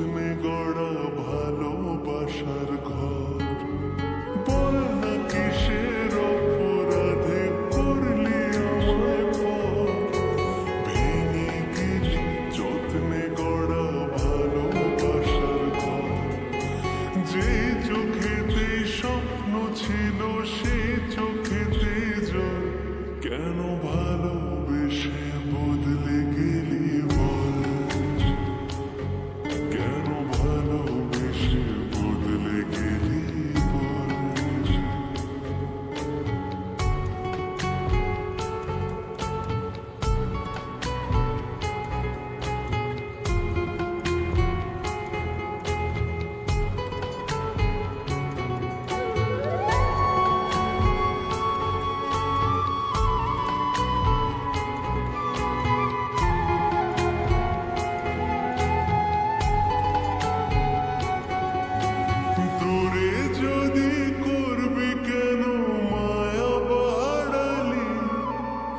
में गौड़ा भाई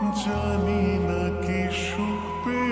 জানি না কি সুখ পেয়ে